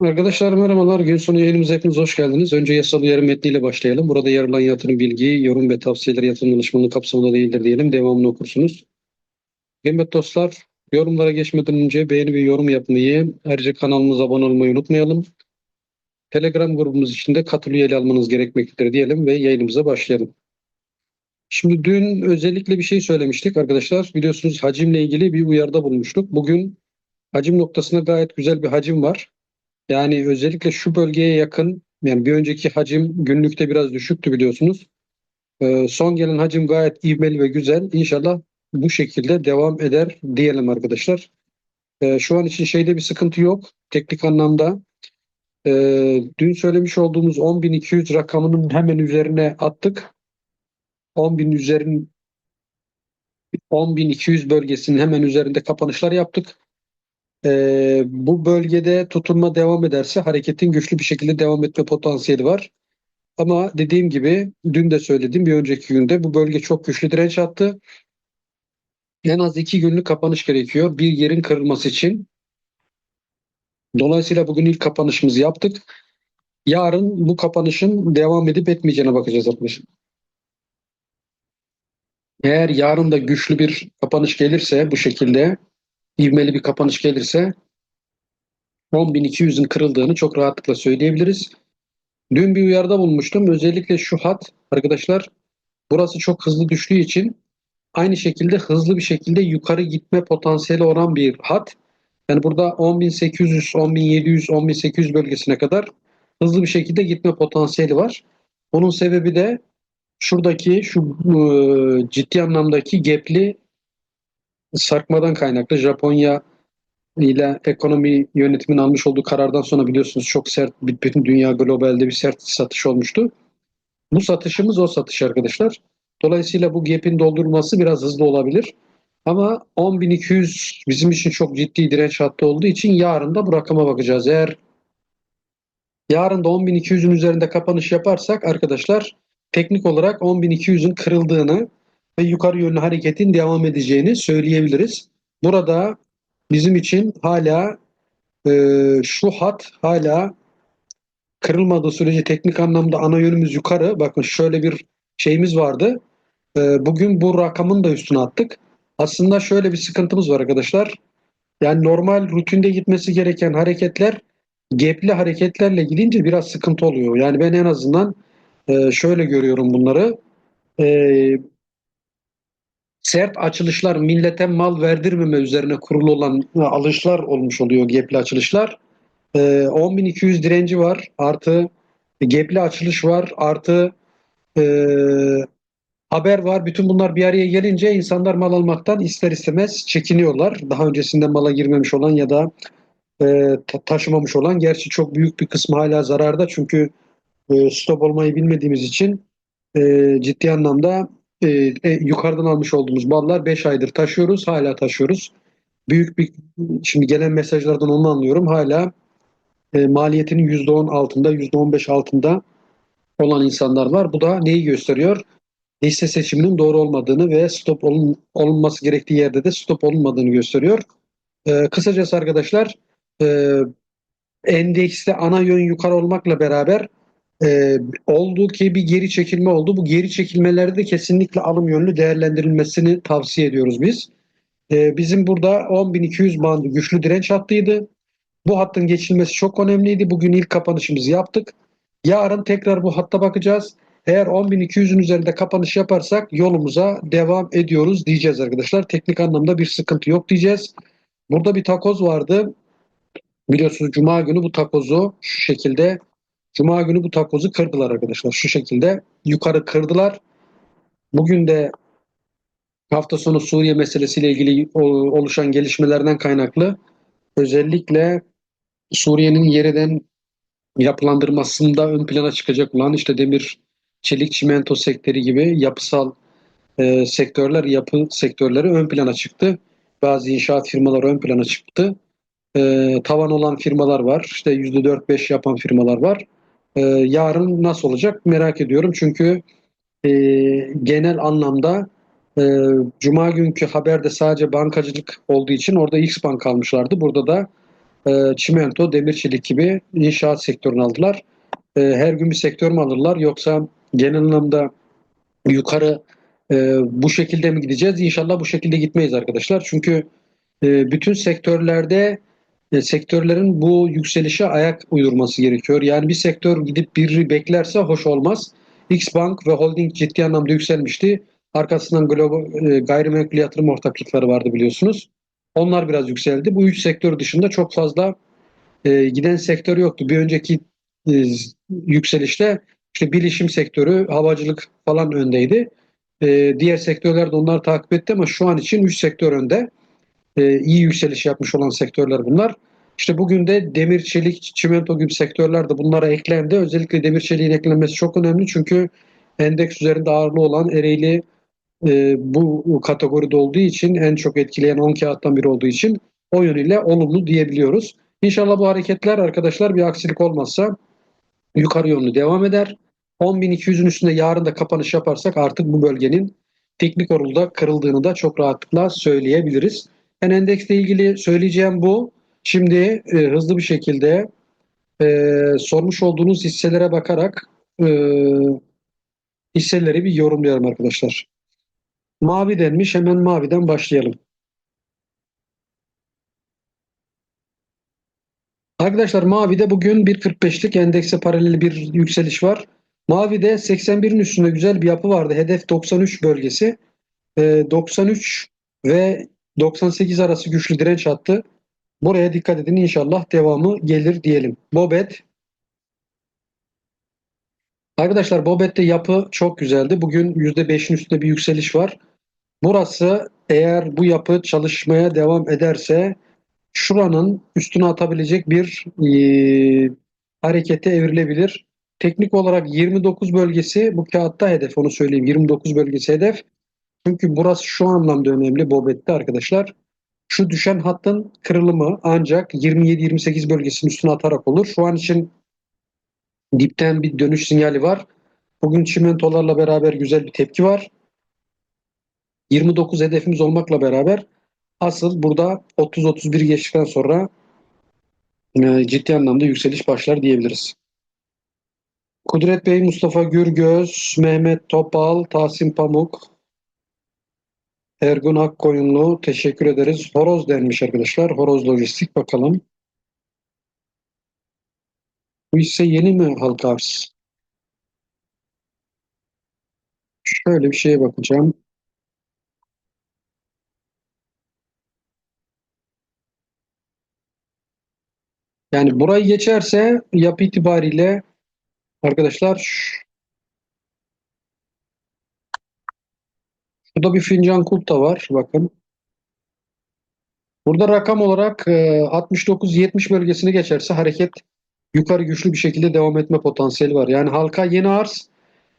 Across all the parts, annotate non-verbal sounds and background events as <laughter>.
Arkadaşlar merhabalar. Gün sonu yayınımıza hepiniz hoş geldiniz. Önce yasal uyarı metniyle başlayalım. Burada yer yatırım bilgi, yorum ve tavsiyeler yatırım danışmanlığı kapsamında değildir diyelim. Devamını okursunuz. Kıymetli dostlar, yorumlara geçmeden önce beğeni ve yorum yapmayı, ayrıca kanalımıza abone olmayı unutmayalım. Telegram grubumuz içinde katıl üyeliği almanız gerekmektedir diyelim ve yayınımıza başlayalım. Şimdi dün özellikle bir şey söylemiştik arkadaşlar. Biliyorsunuz hacimle ilgili bir uyarıda bulmuştuk. Bugün hacim noktasında gayet güzel bir hacim var. Yani özellikle şu bölgeye yakın yani bir önceki hacim günlükte biraz düşüktü biliyorsunuz. Ee, son gelen hacim gayet ivmeli ve güzel. İnşallah bu şekilde devam eder diyelim arkadaşlar. Ee, şu an için şeyde bir sıkıntı yok. Teknik anlamda. Ee, dün söylemiş olduğumuz 10.200 rakamının hemen üzerine attık. 10.000 üzerin 10.200 bölgesinin hemen üzerinde kapanışlar yaptık. Ee, bu bölgede tutunma devam ederse hareketin güçlü bir şekilde devam etme potansiyeli var. Ama dediğim gibi dün de söyledim bir önceki günde bu bölge çok güçlü direnç attı. En az iki günlük kapanış gerekiyor bir yerin kırılması için. Dolayısıyla bugün ilk kapanışımızı yaptık. Yarın bu kapanışın devam edip etmeyeceğine bakacağız arkadaşlar. Eğer yarın da güçlü bir kapanış gelirse bu şekilde ivmeli bir kapanış gelirse 10.200'ün kırıldığını çok rahatlıkla söyleyebiliriz. Dün bir uyarıda bulmuştum. Özellikle şu hat arkadaşlar burası çok hızlı düştüğü için aynı şekilde hızlı bir şekilde yukarı gitme potansiyeli olan bir hat. Yani burada 10.800, 10.700, 10.800 bölgesine kadar hızlı bir şekilde gitme potansiyeli var. Bunun sebebi de şuradaki şu e, ciddi anlamdaki gapli sarkmadan kaynaklı. Japonya ile ekonomi yönetimin almış olduğu karardan sonra biliyorsunuz çok sert bütün dünya globalde bir sert satış olmuştu. Bu satışımız o satış arkadaşlar. Dolayısıyla bu gap'in doldurulması biraz hızlı olabilir. Ama 10.200 bizim için çok ciddi direnç hattı olduğu için yarın da bu rakama bakacağız. Eğer yarın da 10.200'ün üzerinde kapanış yaparsak arkadaşlar teknik olarak 10.200'ün kırıldığını ve yukarı yönlü hareketin devam edeceğini söyleyebiliriz. Burada bizim için hala e, şu hat hala kırılmadığı sürece teknik anlamda ana yönümüz yukarı. Bakın şöyle bir şeyimiz vardı. E, bugün bu rakamın da üstüne attık. Aslında şöyle bir sıkıntımız var arkadaşlar. Yani normal rutinde gitmesi gereken hareketler gepli hareketlerle gidince biraz sıkıntı oluyor. Yani ben en azından e, şöyle görüyorum bunları. E, sert açılışlar millete mal verdirmeme üzerine kurulu olan alışlar olmuş oluyor gepli açılışlar. E, 10.200 direnci var artı gepli açılış var artı e, haber var. Bütün bunlar bir araya gelince insanlar mal almaktan ister istemez çekiniyorlar. Daha öncesinde mala girmemiş olan ya da e, taşımamış olan. Gerçi çok büyük bir kısmı hala zararda çünkü e, stop olmayı bilmediğimiz için e, ciddi anlamda e, e, yukarıdan almış olduğumuz ballar 5 aydır taşıyoruz. Hala taşıyoruz. Büyük bir şimdi gelen mesajlardan onu anlıyorum. Hala e, maliyetinin %10 altında, %15 altında olan insanlar var. Bu da neyi gösteriyor? Hisse seçiminin doğru olmadığını ve stop olun, olunması gerektiği yerde de stop olunmadığını gösteriyor. E, kısacası arkadaşlar e, endekste ana yön yukarı olmakla beraber e, olduğu ki bir geri çekilme oldu. Bu geri çekilmelerde de kesinlikle alım yönlü değerlendirilmesini tavsiye ediyoruz biz. E, bizim burada 10.200 bandı güçlü direnç hattıydı. Bu hattın geçilmesi çok önemliydi. Bugün ilk kapanışımızı yaptık. Yarın tekrar bu hatta bakacağız. Eğer 10.200'ün üzerinde kapanış yaparsak yolumuza devam ediyoruz diyeceğiz arkadaşlar. Teknik anlamda bir sıkıntı yok diyeceğiz. Burada bir takoz vardı. Biliyorsunuz Cuma günü bu takozu şu şekilde Cuma günü bu takozu kırdılar arkadaşlar. Şu şekilde yukarı kırdılar. Bugün de hafta sonu Suriye meselesiyle ilgili oluşan gelişmelerden kaynaklı özellikle Suriye'nin yeriden yapılandırmasında ön plana çıkacak olan işte demir, çelik, çimento sektörü gibi yapısal e, sektörler, yapı sektörleri ön plana çıktı. Bazı inşaat firmaları ön plana çıktı. E, tavan olan firmalar var. İşte %4-5 yapan firmalar var. E, yarın nasıl olacak merak ediyorum. Çünkü e, genel anlamda e, Cuma günkü haberde sadece bankacılık olduğu için orada X Bank almışlardı. Burada da e, çimento, demir çelik gibi inşaat sektörünü aldılar. E, her gün bir sektör mü alırlar yoksa genel anlamda yukarı e, bu şekilde mi gideceğiz? İnşallah bu şekilde gitmeyiz arkadaşlar. Çünkü e, bütün sektörlerde e, sektörlerin bu yükselişe ayak uydurması gerekiyor. Yani bir sektör gidip bir beklerse hoş olmaz. X Bank ve Holding ciddi anlamda yükselmişti. Arkasından global e, gayrimenkul yatırım ortaklıkları vardı biliyorsunuz. Onlar biraz yükseldi. Bu üç sektör dışında çok fazla e, giden sektör yoktu. Bir önceki e, yükselişte işte bilişim sektörü, havacılık falan öndeydi. E, diğer sektörler de onları takip etti ama şu an için üç sektör önde. E, iyi yükseliş yapmış olan sektörler bunlar. İşte bugün de demir, çelik, çimento gibi sektörler de bunlara eklendi. Özellikle demir çeliğin eklenmesi çok önemli çünkü endeks üzerinde ağırlığı olan Ereğli e, bu kategoride olduğu için en çok etkileyen 10 kağıttan biri olduğu için o yönüyle olumlu diyebiliyoruz. İnşallah bu hareketler arkadaşlar bir aksilik olmazsa yukarı yönlü devam eder. 10.200'ün üstünde yarın da kapanış yaparsak artık bu bölgenin teknik orulda kırıldığını da çok rahatlıkla söyleyebiliriz. Yani endeksle ilgili söyleyeceğim bu. Şimdi e, hızlı bir şekilde e, sormuş olduğunuz hisselere bakarak e, hisseleri bir yorumlayalım arkadaşlar. Mavi denmiş. Hemen maviden başlayalım. Arkadaşlar Mavi'de bugün 1.45'lik endekse paralel bir yükseliş var. Mavi'de 81'in üstünde güzel bir yapı vardı. Hedef 93 bölgesi. E, 93 ve 98 arası güçlü direnç attı. Buraya dikkat edin inşallah devamı gelir diyelim. Bobet. Arkadaşlar Bobet'te yapı çok güzeldi. Bugün %5'in üstünde bir yükseliş var. Burası eğer bu yapı çalışmaya devam ederse şuranın üstüne atabilecek bir e, harekete evrilebilir. Teknik olarak 29 bölgesi bu kağıtta hedef onu söyleyeyim. 29 bölgesi hedef. Çünkü burası şu anlamda önemli Bobet'te arkadaşlar. Şu düşen hattın kırılımı ancak 27-28 bölgesinin üstüne atarak olur. Şu an için dipten bir dönüş sinyali var. Bugün çimentolarla beraber güzel bir tepki var. 29 hedefimiz olmakla beraber asıl burada 30-31 geçtikten sonra e, ciddi anlamda yükseliş başlar diyebiliriz. Kudret Bey, Mustafa Gürgöz, Mehmet Topal, Tahsin Pamuk, Ergun Akkoyunlu teşekkür ederiz. Horoz denmiş arkadaşlar. Horoz Lojistik bakalım. Bu hisse yeni mi halka arz? Şöyle bir şeye bakacağım. Yani burayı geçerse yapı itibariyle arkadaşlar şurada bir fincan kulp var. Bakın. Burada rakam olarak 69-70 bölgesini geçerse hareket yukarı güçlü bir şekilde devam etme potansiyeli var. Yani halka yeni arz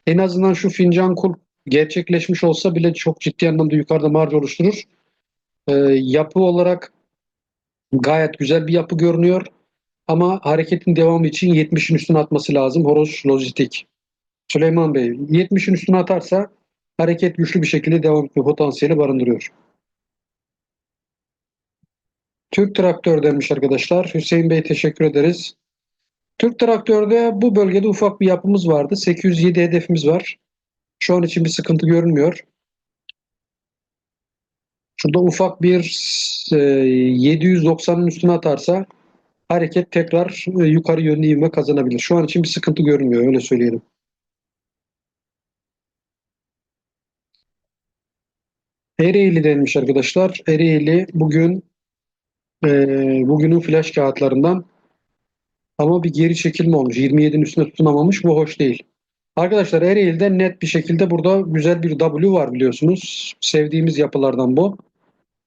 en azından şu fincan kulp gerçekleşmiş olsa bile çok ciddi anlamda yukarıda marj oluşturur. E, yapı olarak gayet güzel bir yapı görünüyor. Ama hareketin devamı için 70'in üstüne atması lazım. Horoz Lojistik. Süleyman Bey 70'in üstüne atarsa hareket güçlü bir şekilde devam etme potansiyeli barındırıyor. Türk Traktör demiş arkadaşlar. Hüseyin Bey teşekkür ederiz. Türk Traktör'de bu bölgede ufak bir yapımız vardı. 807 hedefimiz var. Şu an için bir sıkıntı görünmüyor. Şurada ufak bir 790'ın üstüne atarsa hareket tekrar e, yukarı yönlü ivme kazanabilir. Şu an için bir sıkıntı görünmüyor öyle söyleyelim. Ereğli denmiş arkadaşlar. Ereğli bugün e, bugünün flash kağıtlarından ama bir geri çekilme olmuş. 27'nin üstüne tutunamamış. Bu hoş değil. Arkadaşlar Ereğli'de net bir şekilde burada güzel bir W var biliyorsunuz. Sevdiğimiz yapılardan bu.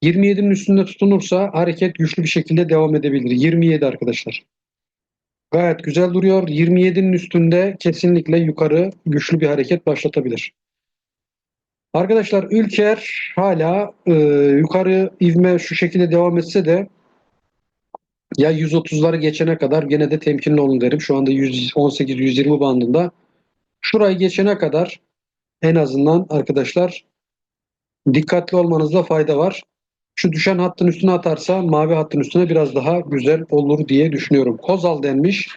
27'nin üstünde tutunursa hareket güçlü bir şekilde devam edebilir. 27 arkadaşlar. Gayet güzel duruyor. 27'nin üstünde kesinlikle yukarı güçlü bir hareket başlatabilir. Arkadaşlar Ülker hala e, yukarı ivme şu şekilde devam etse de ya 130'ları geçene kadar gene de temkinli olun derim. Şu anda 118-120 bandında. Şurayı geçene kadar en azından arkadaşlar dikkatli olmanızda fayda var. Şu düşen hattın üstüne atarsa mavi hattın üstüne biraz daha güzel olur diye düşünüyorum. Kozal denmiş.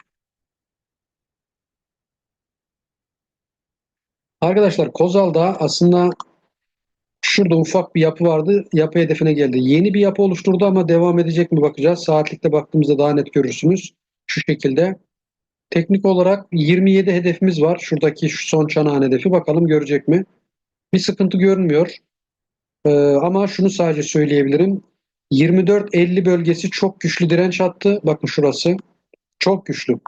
Arkadaşlar Kozal'da aslında şurada ufak bir yapı vardı. Yapı hedefine geldi. Yeni bir yapı oluşturdu ama devam edecek mi bakacağız. Saatlikte baktığımızda daha net görürsünüz. Şu şekilde. Teknik olarak 27 hedefimiz var. Şuradaki şu son çanağın hedefi. Bakalım görecek mi? Bir sıkıntı görünmüyor. Ee, ama şunu sadece söyleyebilirim. 24-50 bölgesi çok güçlü direnç attı. Bakın şurası. Çok güçlü.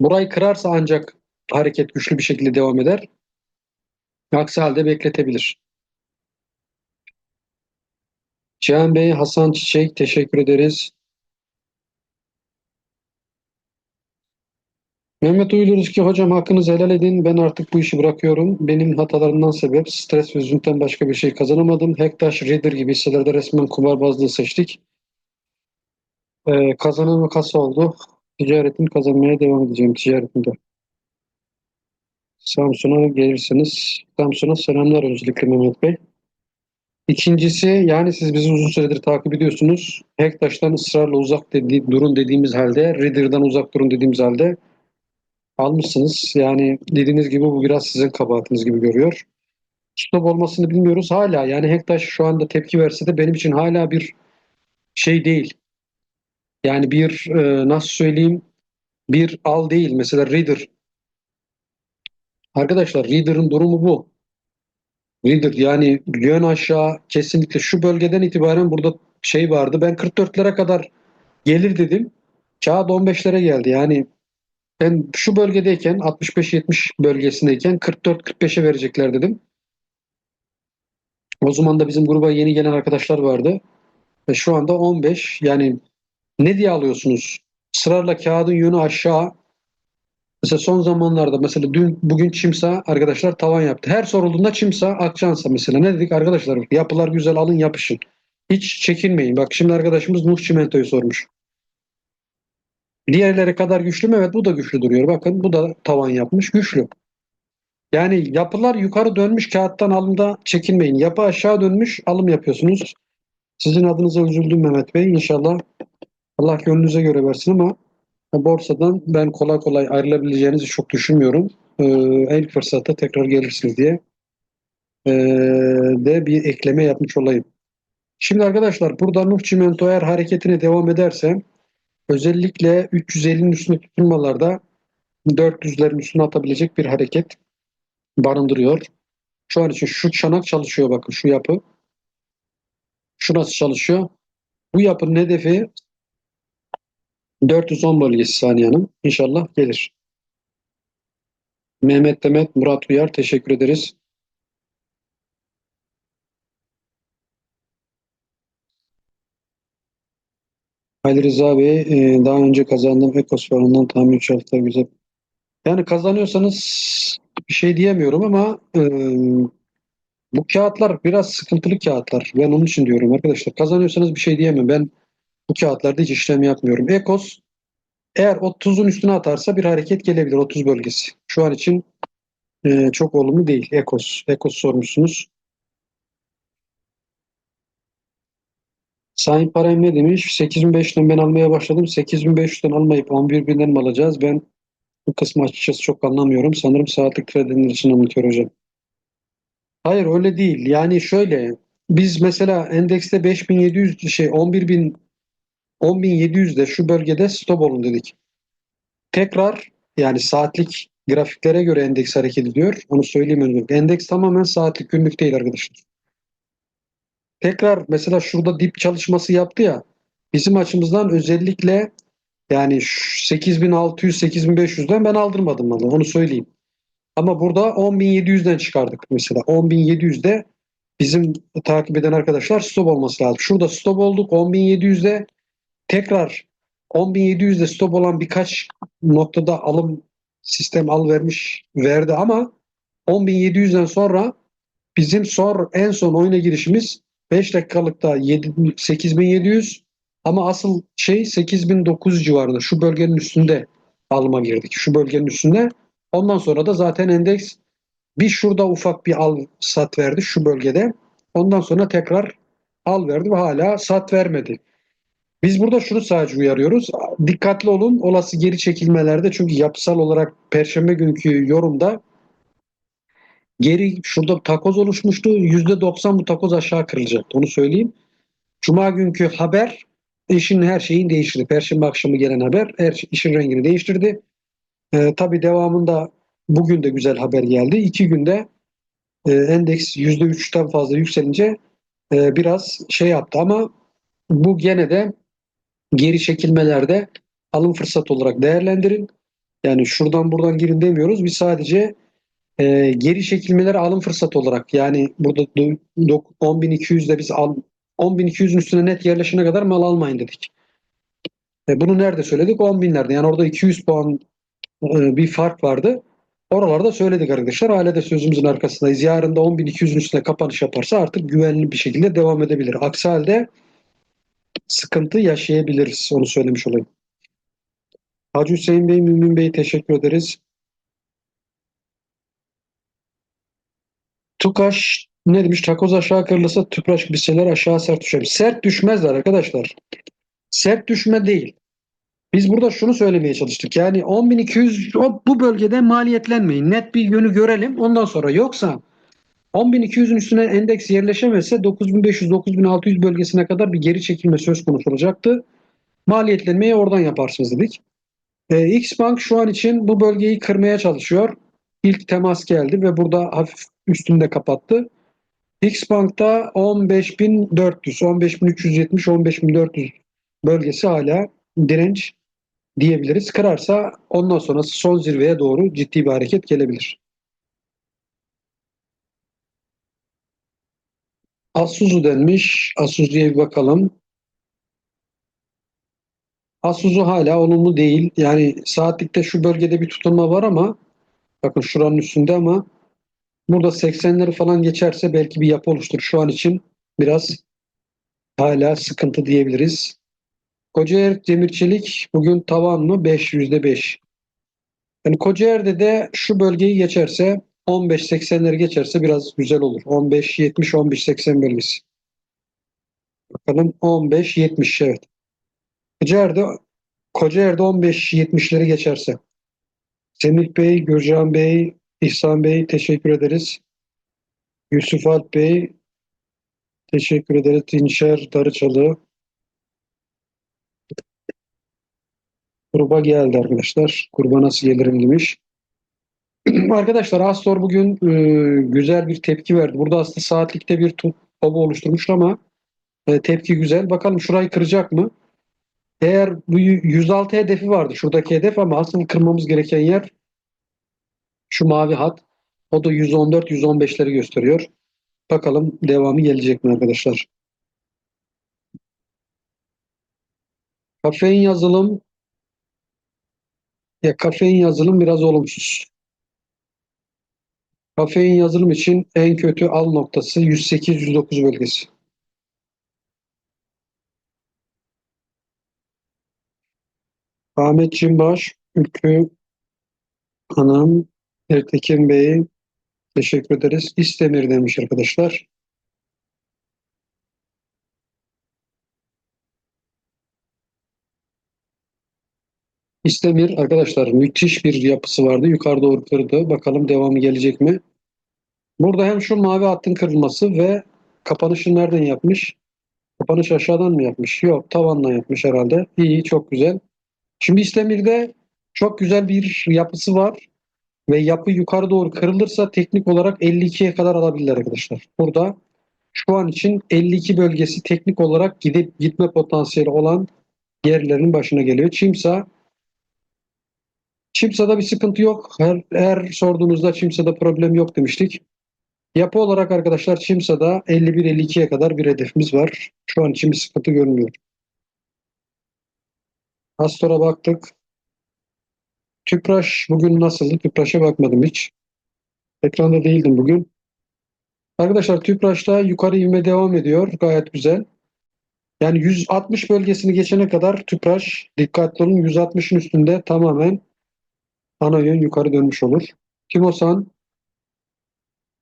Burayı kırarsa ancak hareket güçlü bir şekilde devam eder. Aksi halde bekletebilir. Cihan Bey, Hasan Çiçek teşekkür ederiz. Mehmet Uyduruz ki hocam hakkınızı helal edin. Ben artık bu işi bırakıyorum. Benim hatalarımdan sebep stres ve üzüntüden başka bir şey kazanamadım. Hektaş, Reader gibi hisselerde resmen kumarbazlığı seçtik. Ee, kazanan kasa oldu. Ticaretin kazanmaya devam edeceğim ticaretinde. Samsun'a gelirseniz Samsun'a selamlar öncelikle Mehmet Bey. İkincisi yani siz bizi uzun süredir takip ediyorsunuz. Hektaş'tan ısrarla uzak dedi, durun dediğimiz halde, Reader'dan uzak durun dediğimiz halde almışsınız. Yani dediğiniz gibi bu biraz sizin kabahatiniz gibi görüyor. Stop olmasını bilmiyoruz. Hala yani Hektaş şu anda tepki verse de benim için hala bir şey değil. Yani bir e, nasıl söyleyeyim bir al değil. Mesela Reader. Arkadaşlar Reader'ın durumu bu. Reader yani yön aşağı kesinlikle şu bölgeden itibaren burada şey vardı. Ben 44'lere kadar gelir dedim. Kağıt 15'lere geldi. Yani ben şu bölgedeyken 65-70 bölgesindeyken 44-45'e verecekler dedim. O zaman da bizim gruba yeni gelen arkadaşlar vardı. Ve şu anda 15 yani ne diye alıyorsunuz? Sırayla kağıdın yönü aşağı. Mesela son zamanlarda mesela dün bugün Çimsa arkadaşlar tavan yaptı. Her sorulduğunda Çimsa Akçansa mesela ne dedik arkadaşlar yapılar güzel alın yapışın. Hiç çekinmeyin. Bak şimdi arkadaşımız Nuh Çimento'yu sormuş. Diğerleri kadar güçlü mü? Evet bu da güçlü duruyor. Bakın bu da tavan yapmış. Güçlü. Yani yapılar yukarı dönmüş kağıttan alımda çekinmeyin. Yapı aşağı dönmüş alım yapıyorsunuz. Sizin adınıza üzüldüm Mehmet Bey. İnşallah Allah gönlünüze göre versin ama borsadan ben kolay kolay ayrılabileceğinizi çok düşünmüyorum. Ee, en fırsatta tekrar gelirsiniz diye ee, de bir ekleme yapmış olayım. Şimdi arkadaşlar burada Nuh Çimento eğer hareketine devam ederse özellikle 350'nin üstüne tutulmalarda 400'lerin üstüne atabilecek bir hareket barındırıyor. Şu an için şu çanak çalışıyor bakın şu yapı. Şu nasıl çalışıyor? Bu yapının hedefi 410 bölgesi saniyenin. İnşallah gelir. Mehmet Demet, Murat Uyar teşekkür ederiz. Ali Rıza Bey, e, daha önce kazandığım Ekospor'undan tam 3 hafta güzel. Yani kazanıyorsanız bir şey diyemiyorum ama e, bu kağıtlar biraz sıkıntılı kağıtlar. Ben onun için diyorum arkadaşlar. Kazanıyorsanız bir şey diyemem. Ben bu kağıtlarda hiç işlem yapmıyorum. Ekos eğer 30'un üstüne atarsa bir hareket gelebilir 30 bölgesi. Şu an için e, çok olumlu değil. Ekos. Ekos sormuşsunuz. Sayın Parayım ne demiş? 8500'den ben almaya başladım. 8500'den almayıp 11.000'den mi alacağız? Ben bu kısmı açıkçası çok anlamıyorum. Sanırım saatlik traderler için anlatıyor hocam. Hayır öyle değil. Yani şöyle biz mesela endekste 5700 şey 11000 10700'de şu bölgede stop olun dedik. Tekrar yani saatlik grafiklere göre endeks hareket ediyor. Onu söyleyeyim önce. Endeks tamamen saatlik günlük değil arkadaşlar. Tekrar mesela şurada dip çalışması yaptı ya. Bizim açımızdan özellikle yani 8600-8500'den ben aldırmadım malı. Onu söyleyeyim. Ama burada 10.700'den çıkardık mesela. 10.700'de bizim takip eden arkadaşlar stop olması lazım. Şurada stop olduk. 10.700'de tekrar 10.700'de stop olan birkaç noktada alım sistem al vermiş verdi ama 10.700'den sonra bizim son en son oyuna girişimiz 5 dakikalıkta 8700 ama asıl şey 8900 civarında şu bölgenin üstünde alma girdik. Şu bölgenin üstünde. Ondan sonra da zaten endeks bir şurada ufak bir al sat verdi şu bölgede. Ondan sonra tekrar al verdi ve hala sat vermedi. Biz burada şunu sadece uyarıyoruz. Dikkatli olun olası geri çekilmelerde çünkü yapısal olarak perşembe günkü yorumda geri şurada takoz oluşmuştu. %90 bu takoz aşağı kırılacaktı. Onu söyleyeyim. Cuma günkü haber işin her şeyin değiştirdi. Perşembe akşamı gelen haber her şey- işin rengini değiştirdi. Ee, tabii devamında bugün de güzel haber geldi. İki günde e, endeks %3'ten fazla yükselince e, biraz şey yaptı ama bu gene de geri çekilmelerde alım fırsatı olarak değerlendirin. Yani şuradan buradan girin demiyoruz. Biz sadece e, geri çekilmeleri alım fırsatı olarak yani burada do- do- 10.200'de biz al, 10.200'ün üstüne net yerleşene kadar mal almayın dedik. E, bunu nerede söyledik? 10.000'lerde. Yani orada 200 puan e, bir fark vardı. Oralarda söyledik arkadaşlar. Hala de sözümüzün arkasındayız. Yarın da 10.200'ün üstüne kapanış yaparsa artık güvenli bir şekilde devam edebilir. Aksi halde sıkıntı yaşayabiliriz. Onu söylemiş olayım. Hacı Hüseyin Bey, Mümin Bey teşekkür ederiz. Tukaş ne demiş? Takoz aşağı kırılırsa tüpraş hisseler aşağı sert düşer. Sert düşmezler arkadaşlar. Sert düşme değil. Biz burada şunu söylemeye çalıştık. Yani 10.200 o- bu bölgede maliyetlenmeyin. Net bir yönü görelim. Ondan sonra yoksa 10.200'ün üstüne endeks yerleşemezse 9.500-9.600 bölgesine kadar bir geri çekilme söz konusu olacaktı. Maliyetlenmeyi oradan yaparsınız dedik. Ee, Xbank şu an için bu bölgeyi kırmaya çalışıyor. İlk temas geldi ve burada hafif üstünde kapattı. Xbank'ta 15.400, 15.370, 15.400 bölgesi hala direnç diyebiliriz. Kırarsa ondan sonrası son zirveye doğru ciddi bir hareket gelebilir. Asuzu denmiş. Asuzu'ya bir bakalım. Asuzu hala olumlu değil. Yani saatlikte şu bölgede bir tutunma var ama bakın şuranın üstünde ama burada 80'leri falan geçerse belki bir yapı oluşturur. Şu an için biraz hala sıkıntı diyebiliriz. Kocaeli Demirçelik bugün tavan mı? 5 %5. Yani Kocaeli'de de şu bölgeyi geçerse 15-80'leri geçerse biraz güzel olur. 15-70-15-80 bölgesi. Bakalım 15-70 evet. Kocaeli'de Kocaeli'de 15-70'leri geçerse. Semih Bey, Gürcan Bey, İhsan Bey teşekkür ederiz. Yusuf Alp Bey teşekkür ederiz. Dinçer Darıçalı. Gruba geldi arkadaşlar. Gruba nasıl gelirim demiş. <clears throat> Arkadaşlar Astor bugün e, güzel bir tepki verdi. Burada aslında saatlikte bir top topu oluşturmuş ama e, tepki güzel. Bakalım şurayı kıracak mı? Eğer bu 106 hedefi vardı. Şuradaki hedef ama asıl kırmamız gereken yer şu mavi hat. O da 114-115'leri gösteriyor. Bakalım devamı gelecek mi arkadaşlar? Kafein yazılım ya kafein yazılım biraz olumsuz. Kafein yazılım için en kötü al noktası 108-109 bölgesi. Ahmet Cimbaş, Ülkü Hanım, Ertekin Bey teşekkür ederiz. İstemir demiş arkadaşlar. İstemir arkadaşlar müthiş bir yapısı vardı. Yukarı doğru kırdı. Bakalım devamı gelecek mi? Burada hem şu mavi hattın kırılması ve kapanışı nereden yapmış? Kapanış aşağıdan mı yapmış? Yok tavandan yapmış herhalde. İyi çok güzel. Şimdi İstemir'de çok güzel bir yapısı var ve yapı yukarı doğru kırılırsa teknik olarak 52'ye kadar alabilirler arkadaşlar. Burada şu an için 52 bölgesi teknik olarak gidip gitme potansiyeli olan yerlerin başına geliyor. Çimsa Çimsa'da bir sıkıntı yok. Her, her sorduğunuzda Çimsa'da problem yok demiştik. Yapı olarak arkadaşlar Çimsa'da 51-52'ye kadar bir hedefimiz var. Şu an için bir sıkıntı görünmüyor. Astor'a baktık. Tüpraş bugün nasıldı? Tüpraş'a bakmadım hiç. Ekranda değildim bugün. Arkadaşlar Tüpraş'ta yukarı ivme devam ediyor. Gayet güzel. Yani 160 bölgesini geçene kadar Tüpraş dikkatli olun 160'ın üstünde tamamen ana yön yukarı dönmüş olur. Kimosan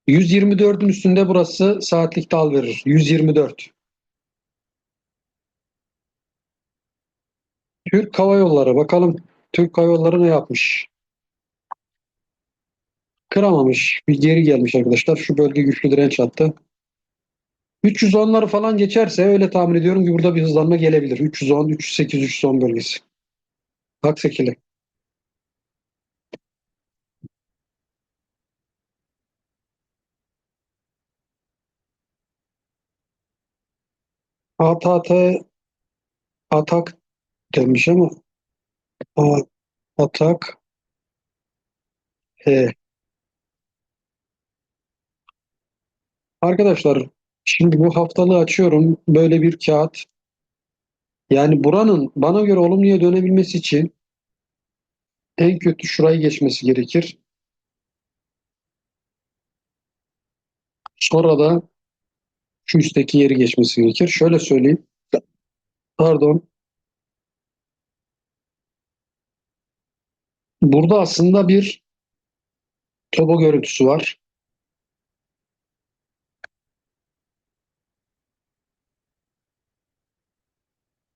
124'ün üstünde burası saatlik dal verir. 124. Türk Hava Yolları bakalım Türk Hava Yolları ne yapmış? Kıramamış. Bir geri gelmiş arkadaşlar. Şu bölge güçlü direnç attı. 310'ları falan geçerse öyle tahmin ediyorum ki burada bir hızlanma gelebilir. 310, 308, 310 bölgesi. Aksekili. ATT atak demiş ama A, atak H. Arkadaşlar şimdi bu haftalığı açıyorum. Böyle bir kağıt. Yani buranın bana göre olumluya dönebilmesi için en kötü şurayı geçmesi gerekir. Sonra da şu üstteki yeri geçmesi gerekir. Şöyle söyleyeyim. Pardon. Burada aslında bir tobo görüntüsü var.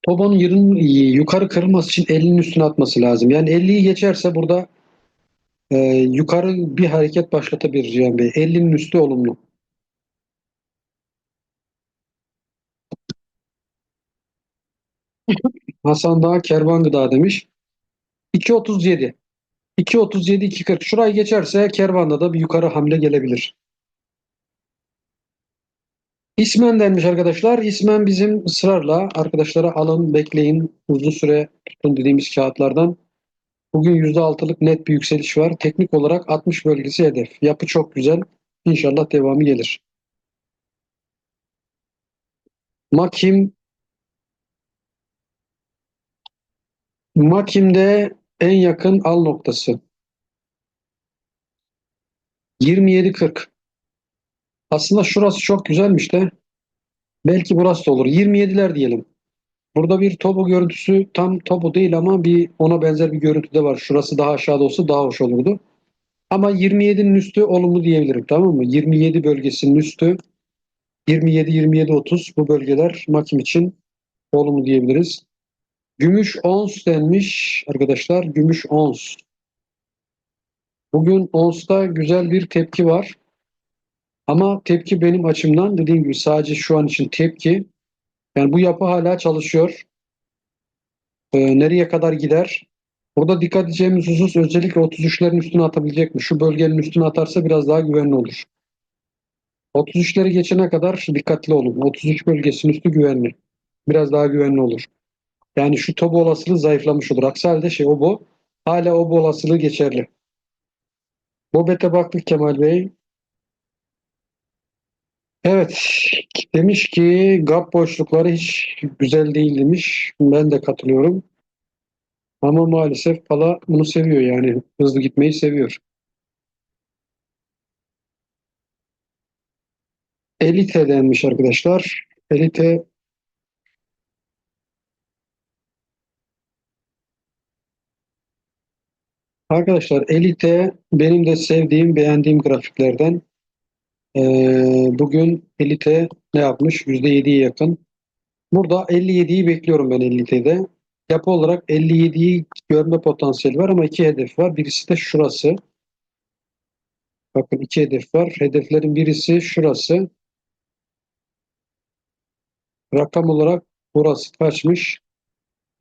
Tobonun yerin yukarı kırılması için 50'nin üstüne atması lazım. Yani 50'yi geçerse burada e, yukarı bir hareket başlatabilir Cihan Bey. 50'nin üstü olumlu. Hasan Dağ Kervan Gıda demiş. 2.37. 2.37 2.40. Şurayı geçerse Kervan'da da bir yukarı hamle gelebilir. İsmen denmiş arkadaşlar. İsmen bizim ısrarla arkadaşlara alın, bekleyin, uzun süre tutun dediğimiz kağıtlardan. Bugün %6'lık net bir yükseliş var. Teknik olarak 60 bölgesi hedef. Yapı çok güzel. İnşallah devamı gelir. Makim Makim'de en yakın al noktası. 27.40. Aslında şurası çok güzelmiş de. Belki burası da olur. 27'ler diyelim. Burada bir topo görüntüsü tam topo değil ama bir ona benzer bir görüntü de var. Şurası daha aşağıda olsa daha hoş olurdu. Ama 27'nin üstü olumlu diyebilirim tamam mı? 27 bölgesinin üstü 27-27-30 bu bölgeler makim için olumlu diyebiliriz. Gümüş ons denmiş arkadaşlar. Gümüş ons. Bugün onsta güzel bir tepki var. Ama tepki benim açımdan dediğim gibi sadece şu an için tepki. Yani bu yapı hala çalışıyor. Ee, nereye kadar gider? Burada dikkat edeceğimiz husus özellikle 33'lerin üstüne atabilecek mi? Şu bölgenin üstüne atarsa biraz daha güvenli olur. 33'leri geçene kadar dikkatli olun. 33 bölgesinin üstü güvenli. Biraz daha güvenli olur. Yani şu top olasılığı zayıflamış olur. Aksi halde şey o bu. Hala o bu olasılığı geçerli. Bobet'e baktık Kemal Bey. Evet. Demiş ki gap boşlukları hiç güzel değil demiş. Ben de katılıyorum. Ama maalesef Pala bunu seviyor yani. Hızlı gitmeyi seviyor. Elite denmiş arkadaşlar. Elite Arkadaşlar Elite benim de sevdiğim, beğendiğim grafiklerden. Ee, bugün Elite ne yapmış? %7'ye yakın. Burada 57'yi bekliyorum ben Elite'de. Yapı olarak 57'yi görme potansiyeli var ama iki hedef var. Birisi de şurası. Bakın iki hedef var. Hedeflerin birisi şurası. Rakam olarak burası kaçmış?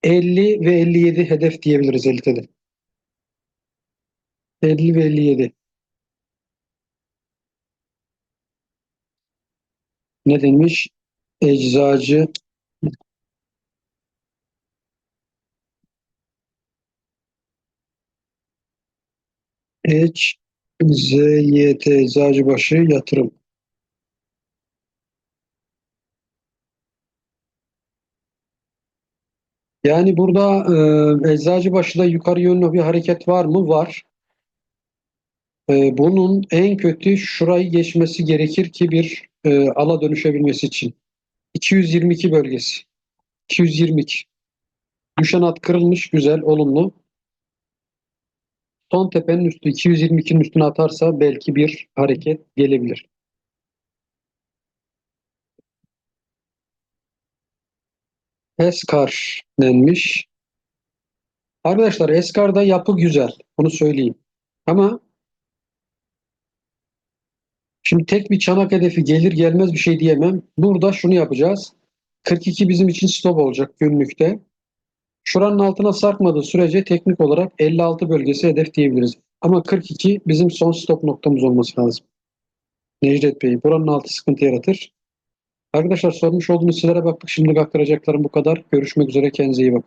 50 ve 57 hedef diyebiliriz Elite'de. 50 ve 57. Ne demiş? Eczacı Eç ZYT Eczacıbaşı yatırım. Yani burada e, Eczacıbaşı'da yukarı yönlü bir hareket var mı? Var. E, bunun en kötü şurayı geçmesi gerekir ki bir e, ala dönüşebilmesi için. 222 bölgesi. 222. Düşen at kırılmış. Güzel, olumlu. Son tepenin üstü 222'nin üstüne atarsa belki bir hareket gelebilir. Eskar denmiş. Arkadaşlar Eskar'da yapı güzel. Bunu söyleyeyim. Ama şimdi tek bir çanak hedefi gelir gelmez bir şey diyemem. Burada şunu yapacağız. 42 bizim için stop olacak günlükte. Şuranın altına sarkmadığı sürece teknik olarak 56 bölgesi hedef diyebiliriz. Ama 42 bizim son stop noktamız olması lazım. Necdet Bey, buranın altı sıkıntı yaratır. Arkadaşlar sormuş olduğunuz sizlere baktık. Şimdilik aktaracaklarım bu kadar. Görüşmek üzere. Kendinize iyi bakın.